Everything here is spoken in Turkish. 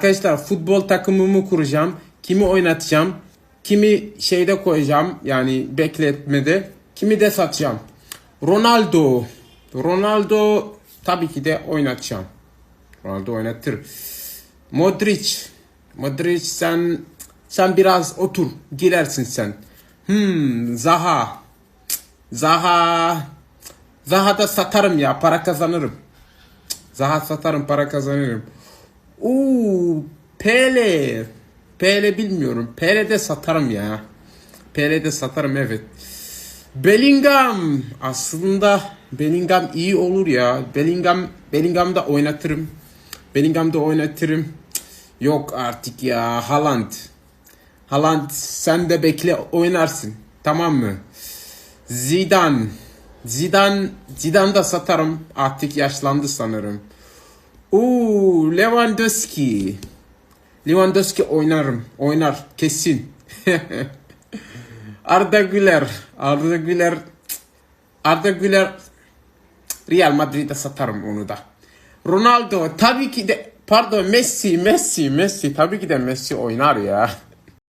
Arkadaşlar futbol takımımı kuracağım. Kimi oynatacağım. Kimi şeyde koyacağım. Yani bekletmede. Kimi de satacağım. Ronaldo. Ronaldo tabii ki de oynatacağım. Ronaldo oynatır. Modric. Modric sen sen biraz otur. Girersin sen. Hmm, Zaha. Zaha. Zaha da satarım ya. Para kazanırım. Zaha satarım para kazanırım. Uuu Pele. Pele bilmiyorum. Pele de satarım ya. Pele de satarım evet. Bellingham. Aslında Bellingham iyi olur ya. Bellingham Bellingham'da oynatırım. Bellingham'da oynatırım. Yok artık ya. Haaland. Haaland sen de bekle oynarsın. Tamam mı? Zidane. Zidane, Zidane da satarım. Artık yaşlandı sanırım. Uuu Lewandowski. Lewandowski oynarım. Oynar kesin. Arda Güler. Arda Güler. Arda Güler. Real Madrid'e satarım onu da. Ronaldo tabii ki de pardon Messi Messi Messi tabii ki de Messi oynar ya.